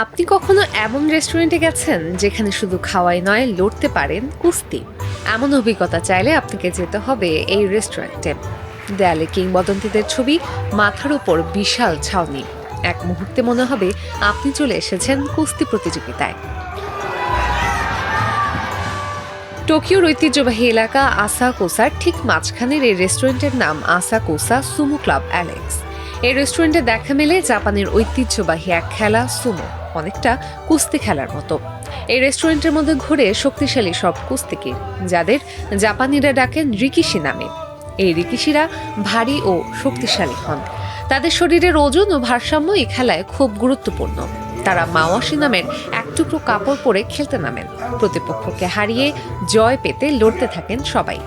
আপনি কখনো এমন রেস্টুরেন্টে গেছেন যেখানে শুধু খাওয়াই নয়, লড়তে পারেন কুস্তি? এমন অভিজ্ঞতা চাইলে আপনাকে যেতে হবে এই রেস্টুরেন্টে। দেয়ালে কিংবদন্তিদের ছবি, মাথার উপর বিশাল ছাউনি। এক মুহূর্তে মনে হবে আপনি চলে এসেছেন কুস্তি প্রতিযোগিতায়। টোকিওর ঐতিহ্যবাহী এলাকা আসা কোসার ঠিক মাঝখানের এই রেস্টুরেন্টের নাম আসা কোসা সুমো ক্লাব, অ্যালেক্স। এই রেস্টুরেন্টে দেখা মেলে জাপানের ঐতিহ্যবাহী এক খেলা, সুমো, অনেকটা কুস্তি খেলার মতো। এই রেস্টুরেন্টের মধ্যে ঘুরে শক্তিশালী সব কুস্তিকির যাদের জাপানিরা ডাকেন রিকিশি নামে। এই রিকিশিরা ভারী ও শক্তিশালী হন। তাদের শরীরের ওজন ও ভারসাম্য এই খেলায় খুব গুরুত্বপূর্ণ। তারা মাওয়াশি নামের এক টুকরো কাপড় পরে খেলতে নামেন। প্রতিপক্ষকে হারিয়ে জয় পেতে লড়তে থাকেন সবাই।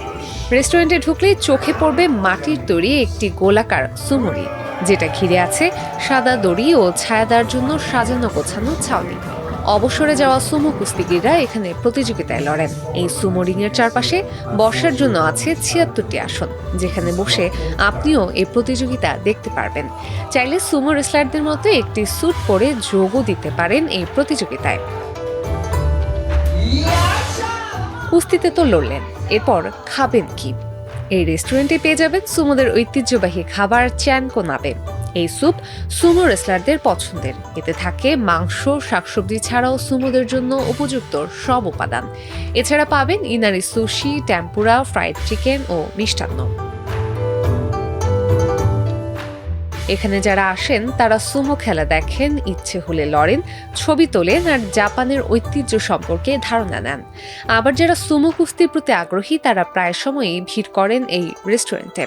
রেস্টুরেন্টে ঢুকলেই চোখে পড়বে মাটির তৈরি একটি গোলাকার সুমরি যেটা ঘিরে আছে সাদা দড়ি ও ছায়াদার জন্য সাজানো গোছানো ছাউনি। অবসরে যাওয়া সুমো কুস্তিগিররা এখানে প্রতিযোগিতায় লড়েন। এই সুমো রিংয়ের চারপাশে বসার জন্য আছে ছিয়াত্তরটি আসন, যেখানে বসে আপনিও এই প্রতিযোগিতা দেখতে পারবেন। চাইলে সুমো রেসলারদের মতো একটি স্যুট পরে যোগও দিতে পারেন এই প্রতিযোগিতায়। কুস্তিতে তো লড়লেন, এরপর খাবেন কি? এই রেস্টুরেন্টে পেয়ে যাবেন সুমোদের ঐতিহ্যবাহী খাবার চ্যানকো নাবে এই স্যুপ সুমো রেসলারদের পছন্দের। এতে থাকে মাংস, শাকসবজি ছাড়াও সুমোদের জন্য উপযুক্ত সব উপাদান। এছাড়া পাবেন inari sushi tempura fried chicken ও মিষ্টান্ন। এখানে যারা আসেন, তারা সুমো খেলা দেখেন, ইচ্ছে হলে লড়েন, ছবি তোলেন আর জাপানের ঐতিহ্য সম্পর্কে ধারণা নেন। আবার যারা সুমো কুস্তির প্রতি আগ্রহী, তারা প্রায় সময়ই ভিড় করেন এই রেস্টুরেন্টে।